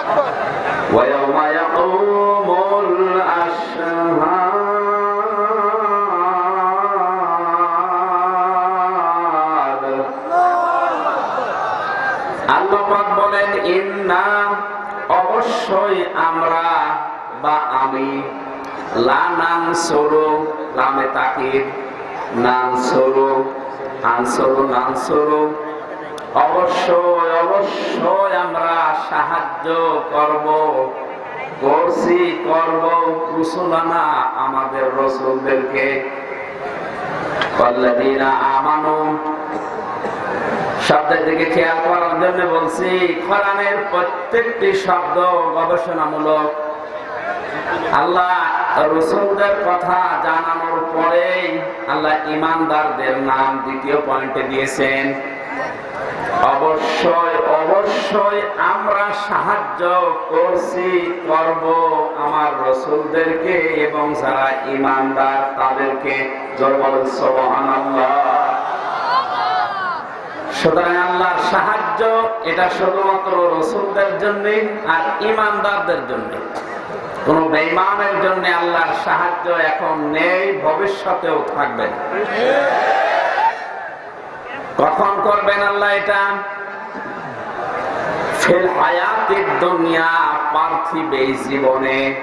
ويوم يقوم الأشهاد আল্লাহ পাক বলেন ইন্না অবশ্যই আমরা বা আমি লা নাম সরু লামে তাকিদ নাম সরু আনসরু নাম সরু অবশ্যই অবশ্যই আমরা সাহায্য করব, করছি, করব আমাদের রসুলদেরকে। প্রত্যেকটি শব্দ গবেষণামূলক। আল্লাহ রসুলদের কথা জানানোর পরেই আল্লাহ ইমানদারদের নাম দ্বিতীয় পয়েন্টে দিয়েছেন। অবশ্যই অবশ্যই আমরা সাহায্য করছি, করব আমার রসুলদেরকে এবং যারা ইমানদার তাদেরকে। সুতরাং সাহায্য, এটা শুধুমাত্র রসুলদের জন্য আর ইমানদারদের জন্য। কোন বেইমানের জন্য আল্লাহর সাহায্য এখন নেই, ভবিষ্যতেও থাকবে না। কখন করবেন আল্লাহ এটা? ফিল হায়াতির দুনিয়া, পার্থিব এই জীবনে।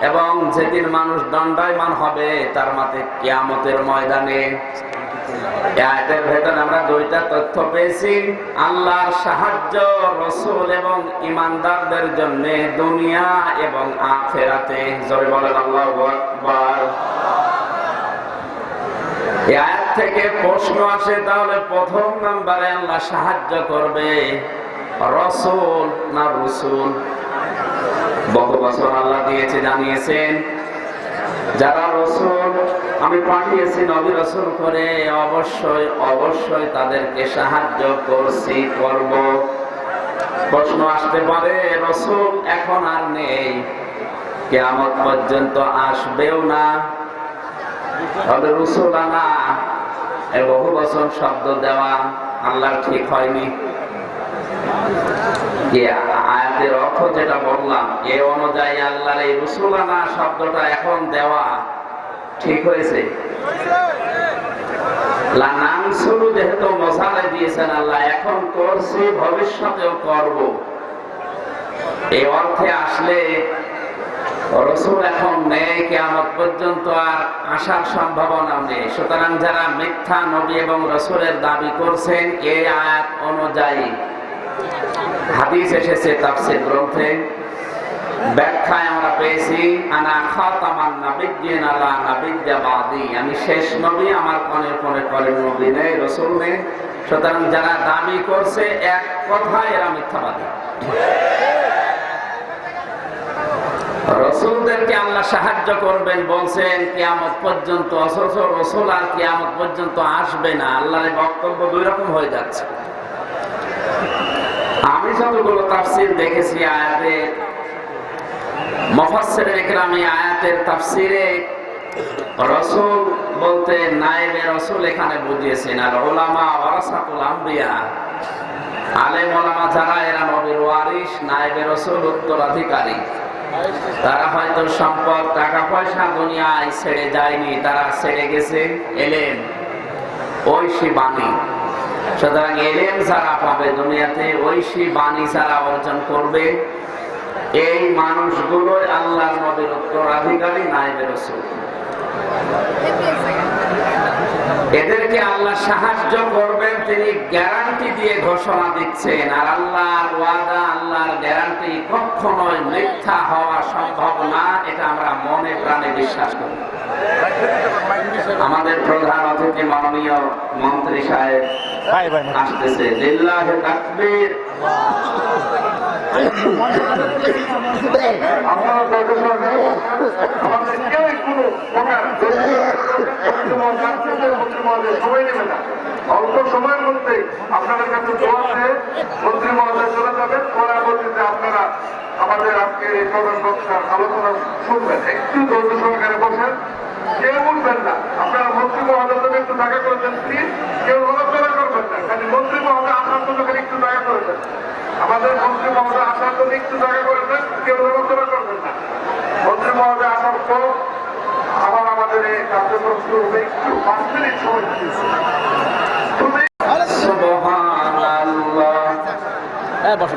এবং যেদিন মানুষ দণ্ডায়মান হবে, তার ময়দানে। আমরা দুইটা তথ্য পেয়েছি। আল্লাহর সাহায্য, রসুল এবং ইমানদারদের জন্য দুনিয়া এবং আখেরাতে। জয় বলেন আল্লাহ থেকে প্রশ্ন আসে, তাহলে প্রথম নাম্বারে আল্লাহ সাহায্য করবে। রসুল না রসুল? বহু বছর আল্লাহ দিয়েছে, জানিয়েছেন, যারা রসুল, আমি পাঠিয়েছি নবী রসুল করে, অবশ্যই অবশ্যই তাদেরকে সাহায্য করছি, করব। প্রশ্ন আসতে পারে, রসুল এখন আর নেই। কেয়ামত পর্যন্ত আসবেও না। তবে রসুল আনা এ বহু বছর শব্দ দেওয়া আল্লাহ ঠিক হয়নি। আয়াতের অর্থ যেটা বললাম, এ অনুযায়ী আল্লাহর এই শব্দটা এখন দেওয়া ঠিক হয়েছে। যেহেতু মশালে দিয়েছেন আল্লাহ, এখন করছি, ভবিষ্যতেও করব। এই অর্থে আসলে রসুল এখন নেই কেমন পর্যন্ত আর আসার সম্ভাবনা নেই। সুতরাং যারা মিথ্যা নবী এবং রসুলের দাবি করছেন, এই আয়াত অনুযায়ী হাদিস এসেছে তাফসীর গ্রন্থে। যারা দাবি করছে, এক কথায় এরা মিথ্যাবাদী। রসুলদেরকে আল্লাহ সাহায্য করবেন, বলছেন, কিয়ামত পর্যন্ত অথচ রসুল আর কিয়ামত পর্যন্ত আসবে না। আল্লাহর বক্তব্য দুই রকম হয়ে যাচ্ছে। আমি যতগুলো তাফসির দেখেছি আয়াতের মফাসসিরের ইকরামি আয়াতের তাফসিরে রসুল বলতে নায়েবে রসুল এখানে বুঝিয়েছেন আর ওলামা ওয়ারাসাতুল আম্বিয়া। আলেম ওলামা যারা, এরা নবীর ওয়ারিস নায়েবে রসুল উত্তরাধিকারী। তারা হয়তো সম্পদ, টাকা পয়সা, দুনিয়ায় ছেড়ে যায়নি, তারা ছেড়ে গেছে এলেন, ঐশী বাণী। সুতরাং এলেন যারা পাবে দুনিয়াতে, ঐশী বাণী যারা অর্জন করবে, এই মানুষগুলো আল্লাহ নবীর উত্তরাধিকারী নাইবে রসুল। এদেরকে আল্লাহ সাহায্য করবেন তিনি গ্যারান্টি দিয়ে ঘোষণা দিচ্ছেন। আর আল্লাহর ওয়াদা আল্লাহর গ্যারান্টি কখনোই মিথ্যা হওয়া সম্ভব না এটা আমরা মনে প্রাণে বিশ্বাস করি। আমাদের প্রধান অতিথি মাননীয় মন্ত্রী সাহেব আসতেছে। লিল্লাহে তাকবীর। আপনারা দর্শক আমাদের আজকে এই আলোচনা শুনবেন একটু ধৈর্য সহকারে বসেন কেউ উঠবেন না আপনারা মন্ত্রী মহোদয় একটু দেখা করে দেন প্লিজ কেউ নড়াচড়া করবেন না খালি মন্ত্রী আপনার জন্য একটু আমাদের মন্ত্রী মহোদয় আসার জন্য একটু জায়গা করে দেন কেউ নড়াচড়া করবেন না। মন্ত্রী মহোদয় আসার পর আবার আমাদের এই কার্যক্রম শুরু হবে একটু পাঁচ মিনিট সময় দিয়েছি। সুবহানাল্লাহ। হ্যাঁ বসো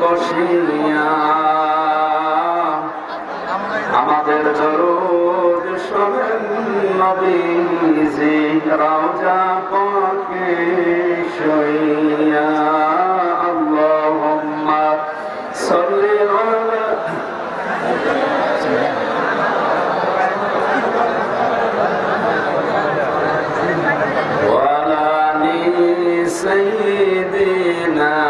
বসিয়া আমাদের দরুদ শোনেন নবীজি রাজা পাকে শুইয়া আল্লাহুম্মা সাল্লি আলা وعلى آل سيدنا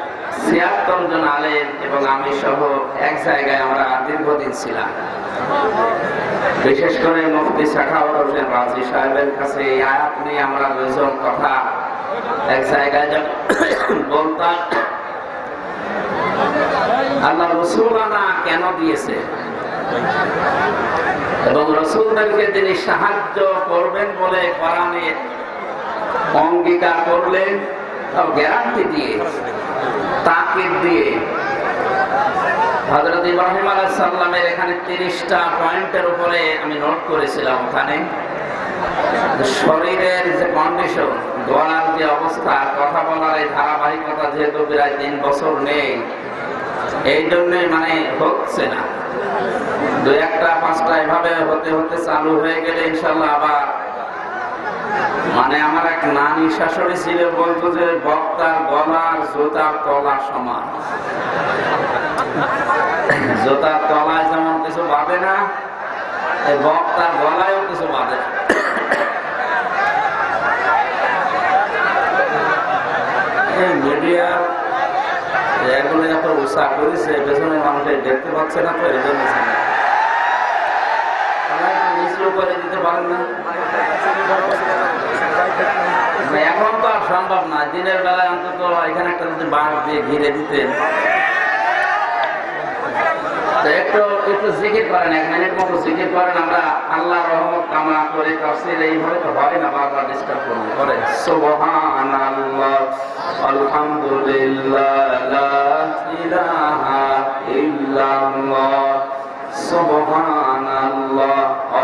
ছিয়াত্তর জন আলেম এবং আমি সহ এক জায়গায় আমরা দীর্ঘদিন ছিলাম। বিশেষ করে মুফতি হোসেন রাজি সাহেবের কাছে এই আয়াত নিয়ে আমরা দুজন কথা এক জায়গায় বলতাম, আল্লাহ রসুলানা কেন দিয়েছে? এবং রসুলদেরকে তিনি সাহায্য করবেন বলে কোরআনে অঙ্গীকার করলেন। গ্যারান্টি দিয়ে তাকিদ দিয়ে। হজরত ইব্রাহিম আলাইসাল্লামের এখানে তিরিশটা পয়েন্টের উপরে আমি নোট করেছিলাম ওখানে। শরীরের যে কন্ডিশন গলার যে অবস্থা, কথা বলার এই ধারাবাহিকতা যেহেতু প্রায় তিন বছর নেই, এই জন্যই মানে হচ্ছে না। দু একটা পাঁচটা এভাবে হতে হতে চালু হয়ে গেলে ইনশাল্লাহ আবার মানে আমার এক নানি শাশুড়ি ছিল, বলতো যে বক্তার গলার জোতার তলা সমান। জোতার তলায় যেমন কিছু বাঁধে না বক্তার গলায়ও কিছু বাঁধে না। এই মিডিয়া এগুলো এত উৎসাহ করেছে এখন তো আর সম্ভব না। দিনের বেলায় অন্তত এখানে একটা যদি বাঁশ দিয়ে ঘিরে দিতেন একটু একটু জিকির করেন, এক মিনিট মতো জিকির করেন। আমরা আল্লাহ রহমত কামনা করে, তাফসীর এইভাবে তো হয় না, বারবার ডিস্টার্ব করব করে সুবহানাল্লাহ, আলহামদুলিল্লাহ, লা ইল্লাল্লাহ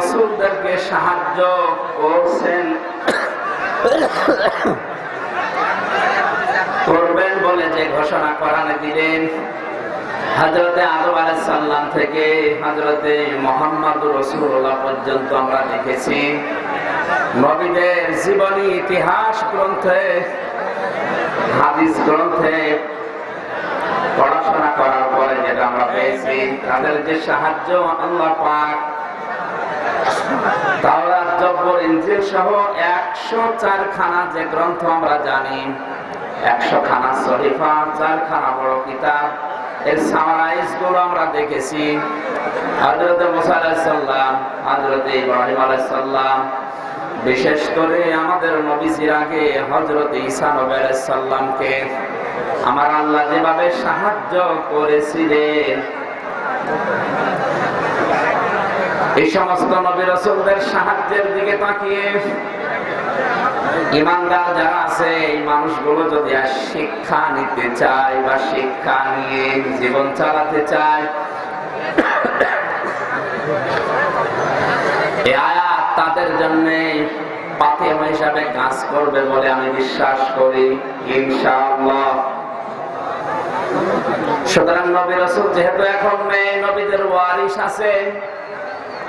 রসুলদেরকে সাহায্য করছেন। করবেন বলে যে ঘোষণা করানে দিলেন। হজরতে আলাইসাল্লাম থেকে হজরতে মোহাম্মদ রসুল্লাহ পর্যন্ত আমরা দেখেছি। নবীদের জীবনী, ইতিহাস গ্রন্থে, হাদিস গ্রন্থে পড়াশোনা করার পরে যেটা আমরা পেয়েছি, তাদের যে সাহায্য আল্লাহ পাক চারখানা যে গ্রন্থ আমরা জানি। একশো খানা শরীফা চারখানা বড় আমরা দেখেছি। বিশেষ করে আমাদের নবীজির আগে হজরত ঈসা নবী আমার আল্লাহ যেভাবে সাহায্য করেছিলেন এই সমস্ত নবী রসুলদের সাহায্যের দিকে তাকিয়ে ইমানদার যারা আছে, এই মানুষগুলো যদি আর শিক্ষা নিতে চায় বা শিক্ষা নিয়ে জীবন চালাতে চায় আয়াত তাদের জন্য পাথেম হিসাবে কাজ করবে বলে আমি বিশ্বাস করি, ইনশাআল্লাহ। সুতরাং নবী রসুল যেহেতু এখন নেই, নবীদের ওয়ারিস আছে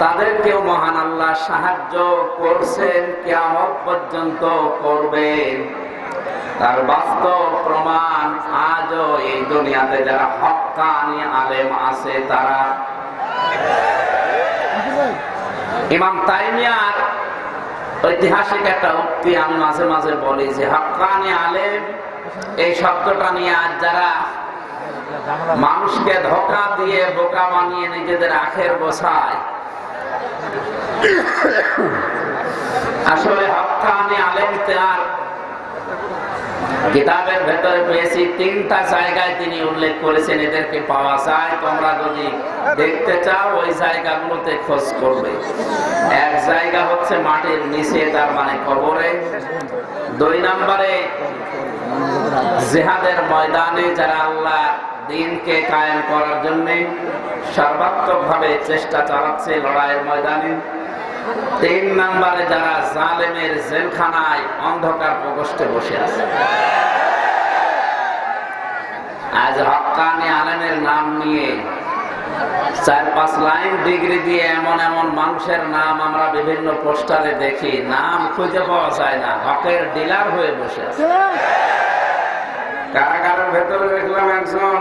তাদেরকেও মহান আল্লাহ সাহায্য করছেন কেমন পর্যন্ত করবেন। তার বাস্তব প্রমাণ আজও এই দুনিয়াতে যারা হকানি আলেম আছে তারা। ইমাম তাইমিয়ার ঐতিহাসিক একটা উক্তি আমি মাঝে মাঝে বলি যে হকানি আলেম, এই শব্দটা নিয়ে আজ যারা মানুষকে ধোকা দিয়ে বোকা বানিয়ে নিজেদের আখের বসায় আসলে হকানি আলেম তার কিতাবের ভেতরে পেয়েছি তিনটা জায়গায় তিনি উল্লেখ করেছেন, এদেরকে পাওয়া যায়। তোমরা যদি দেখতে চাও, ওই জায়গাগুলোতে খোঁজ করবে। এক জায়গা হচ্ছে মাটির নিচে, তার মানে কবরে। দুই নম্বরে জেহাদের ময়দানে যারা আল্লাহ দিনকে কায়েম করার জন্য সর্বাত্মক ভাবে চেষ্টা চালাচ্ছে লড়াইয়ের ময়দানে। তিন নম্বরে যারা জালেমের জেলখানায় অন্ধকার প্রকোষ্ঠে বসে আছে। আজ হকানি আলেমের নাম নিয়ে চার পাঁচ লাইন ডিগ্রি দিয়ে এমন এমন মানুষের নাম আমরা বিভিন্ন পোস্টারে দেখি। নাম খুঁজে পাওয়া যায় না। হকের ডিলার হয়ে বসে আছে। কারাগারের ভেতরে দেখলাম একজন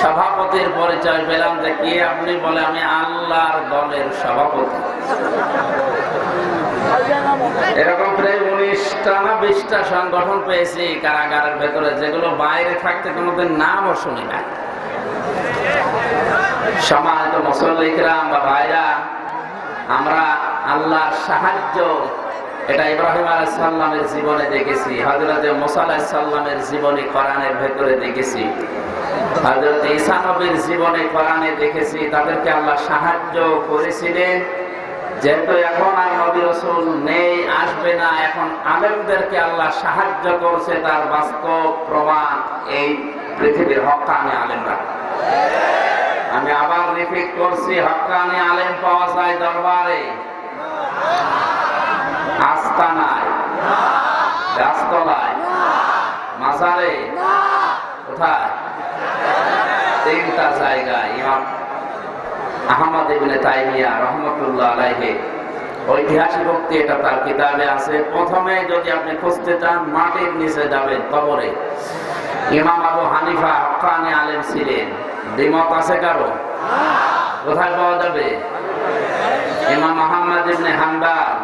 সভাপতির পরিচয় পেলাম যে কি আপনি বলে আমি আল্লাহর দলের সভাপতি। এরকম প্রায় উনিশটা না বিশটা সংগঠন পেয়েছি কারাগারের ভেতরে, যেগুলো বাইরে থাকতে কোনোদিন নামও শুনি না। সমাজ মুসলিকরাম বা ভাইরা, আমরা আল্লাহর সাহায্য এটা ইব্রাহিম আলাইসাল্লামের জীবনে দেখেছি হজরত মোসা আলাইসাল্লামের জীবনে কোরআনের ভেতরে দেখেছি। হজরত ঈসা নবীর জীবনে কোরআনে দেখেছি, তাদেরকে আল্লাহ সাহায্য করেছিলেন। যেহেতু এখন আর নবী রসুল নেই, আসবে না, এখন আলেমদেরকে আল্লাহ সাহায্য করছে, তার বাস্তব প্রমাণ এই পৃথিবীর হকানি আলেমরা। আমি আবার রিপিট করছি, হকানি আলেম পাওয়া যায় দরবারে। আস্তানায় গাছতলায় মাজারে। কোথায়? তিনটা জায়গায় ইমাম আহমদ ইবনে তাইমিয়া ঐতিহাসিক এটা তার আছে। প্রথমে যদি আপনি খুঁজতে চান, মাটির নিচে যাবেন কবরে। ইমাম আবু হানিফা হকানি আলেম ছিলেন। দ্বিমত আছে কারও? কোথায় পাওয়া যাবে? ইমাম মোহাম্মদ ইবনে হাম্বাল।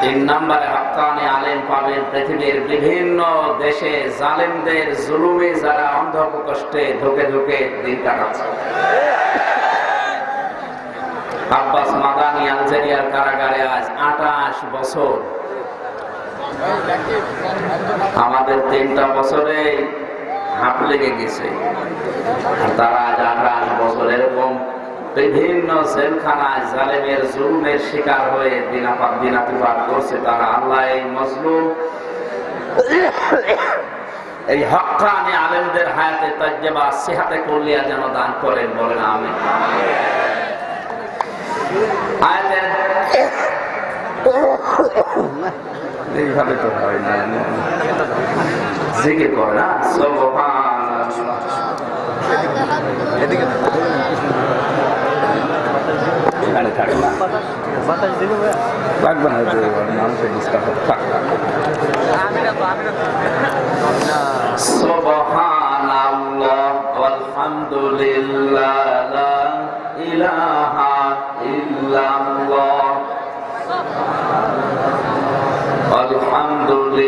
তিন নম্বরে হকানি আলেম পাবেন পৃথিবীর বিভিন্ন দেশে জালেমদের জুলুমে যারা অন্ধ কষ্টে ধুকে ধুকে দিন কাটাচ্ছে। আব্বাস মাদানি আলজেরিয়ার কারাগারে আজ আঠাশ বছর। আমাদের তিনটা বছরে হাঁপ লেগে গেছে। তারা আজ আঠাশ বছর এরকম বিভিন্ন জেলখানায় জালেমের জুলুমের শিকার হয়ে দিনাপাত দিনাতিপাত করছে তারা। আল্লাহ এই মজলুম, এই হক্কানি আলেমদের হায়াতে তাজ্জেবা সেহাতে করলিয়া যেন দান করেন বলেন আমি এইভাবে তো হয় না জিকির করে না? সুবহানাল্লাহ। এদিকে। এখানে থাকে না লাগবে না যে মানুষের ডিসকাস থাক।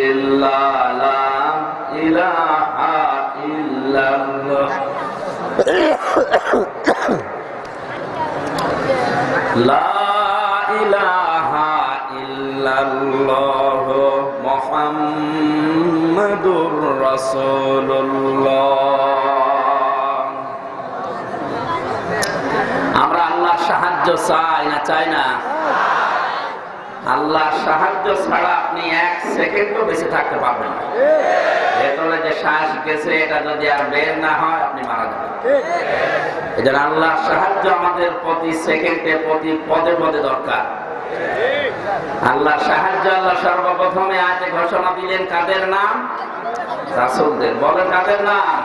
ইল্লাল্লাহ লা ইলাহা ইল্লাল্লাহ। আমরা আল্লাহর সাহায্য চাই না চাই না? আল্লাহর সাহায্য ছাড়া আপনি এক সেকেন্ডও বেঁচে থাকতে পারবেন না। ভেতরে যে শ্বাস গেছে এটা যদি আর বের না হয় আপনি মারা যাবেন। আল্লাহর সাহায্য আমাদের প্রতি সেকেন্ডে প্রতি পদে পদে দরকার। আল্লাহর সাহায্য আল্লাহ সর্বপ্রথমে আজ ঘোষণা দিলেন কাদের নাম? রাসুলদের। বলেন কাদের নাম?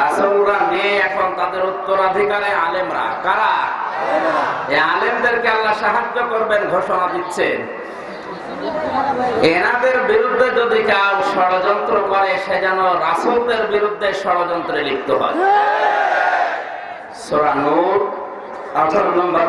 রাসুলরা নিয়ে এখন তাদের উত্তরাধিকারে আলেমরা। কারা? এই আলেমদেরকে আল্লাহ সাহায্য করবেন ঘোষণা দিচ্ছেন। এনাদের বিরুদ্ধে যদি কেউ ষড়যন্ত্র করে, সে যেন রাসুলদের বিরুদ্ধে ষড়যন্ত্রে লিপ্ত হয়। সোরা নূর, আঠারো নম্বর